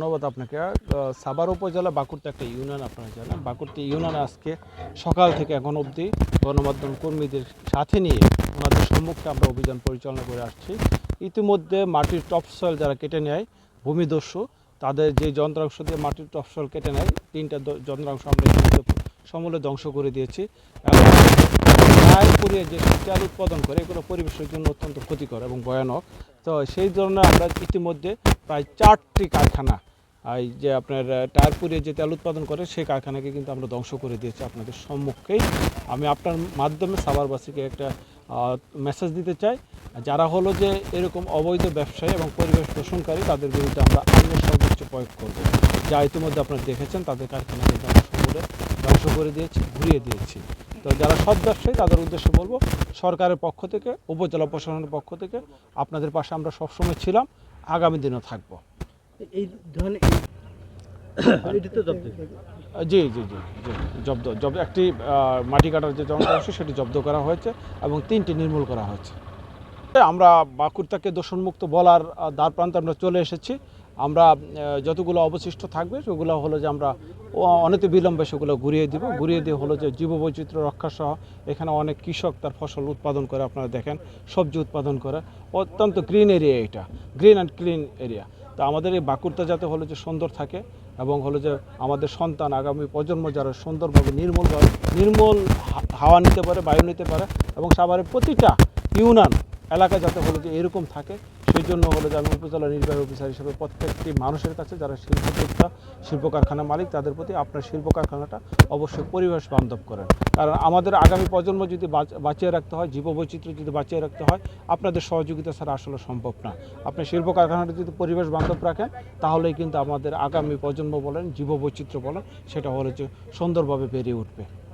ধন্যবাদ আপনাকে। সাভার উপজেলা বাঁকুড়তে একটা ইউনিয়ন আপনারা জানেন। বাঁকুড়তে ইউনিয়নে আজকে সকাল থেকে এখন অবধি গণমাধ্যম কর্মীদের সাথে নিয়ে ওনাদের সম্মুখে আমরা অভিযান পরিচালনা করে আসছি। ইতিমধ্যে মাটির টপসয়েল যারা কেটে নেয়, ভূমিদস্যু, তাদের যে যন্ত্রাংশ দিয়ে মাটির টপসয়েল কেটে নেয়, তিনটা যন্ত্রাংশ আমরা সমূলে ধ্বংস করে দিয়েছি। এবং যে তেল উৎপাদন করে, এগুলো পরিবেশের জন্য অত্যন্ত ক্ষতিকর এবং ভয়ানক। তো সেই ধরনের আমরা ইতিমধ্যে প্রায় চারটি কারখানা এই যে আপনার টায়ার পুড়িয়ে যে তেল উৎপাদন করে, সেই কারখানাকে কিন্তু আমরা ধ্বংস করে দিয়েছি আপনাদের সম্মুখেই। আমি আপনার মাধ্যমে সাভারবাসীকে একটা মেসেজ দিতে চাই। যারা হলো যে এরকম অবৈধ ব্যবসায়ী এবং পরিবেশ দূষণকারী, তাদের বিরুদ্ধে আমরা আইনের সর্বোচ্চ প্রয়োগ করব। যা ইতিমধ্যে আপনারা দেখেছেন, তাদের কারখানা কিন্তু আমরা ধ্বংস করে দিয়েছি, ঘুরিয়ে দিয়েছি। তো যারা সৎ ব্যবসায়ী, তাদের উদ্দেশ্যে বলব, সরকারের পক্ষ থেকে, উপজেলা প্রশাসনের পক্ষ থেকে, আপনাদের পাশে আমরা সবসময় ছিলাম, আগামী দিনও থাকব। এই ধরনের জি জি জি জি জব্দ জব্দ একটি মাটি কাটার যে যন্ত্রাংশ সেটি জব্দ করা হয়েছে এবং তিনটি নির্মূল করা হয়েছে। আমরা বাঁকুড়টাকে দূষণমুক্ত বলার দ্বার প্রান্তে আমরা চলে এসেছি। আমরা যতগুলো অবশিষ্ট থাকবে সেগুলো হলো যে আমরা অনেক বিলম্বে সেগুলো ঘুরিয়ে দিব। ঘুরিয়ে দিয়ে হলো যে জীববৈচিত্র্য রক্ষা সহ এখানে অনেক কৃষক তার ফসল উৎপাদন করে আপনারা দেখেন সবজি উৎপাদন করে। অত্যন্ত গ্রিন এরিয়া এটা গ্রিন অ্যান্ড ক্লিন এরিয়া তা আমাদের এই বাঁকুড়টা যাতে হলো যে সুন্দর থাকে এবং হলো যে আমাদের সন্তান আগামী প্রজন্ম যারা সুন্দরভাবে নির্মলভাবে নির্মল হাওয়া নিতে পারে, বায়ু নিতে পারে এবং সাভারের প্রতিটা ইউনান এলাকা যাতে হলো যে এরকম থাকে সেই জন্য হলো যে আমি উপজেলা নির্বাহী অফিসার হিসেবে প্রত্যেকটি মানুষের কাছে যারা শিল্প শিল্পোদ্যোক্তা শিল্প কারখানা মালিক, তাদের প্রতি আপনার শিল্প কারখানাটা অবশ্যই পরিবেশ বান্ধব করেন। কারণ আমাদের আগামী প্রজন্ম যদি বাঁচ- বাঁচিয়ে রাখতে হয়, জীববৈচিত্র্য যদি বাঁচিয়ে রাখতে হয়, আপনাদের সহযোগিতা ছাড়া আসলে সম্ভব না। আপনি শিল্প কারখানাটা যদি পরিবেশ বান্ধব রাখেন, তাহলেই কিন্তু আমাদের আগামী প্রজন্ম বলেন, জীববৈচিত্র্য বলেন, সেটা হলো যে সুন্দরভাবে বেরিয়ে উঠবে।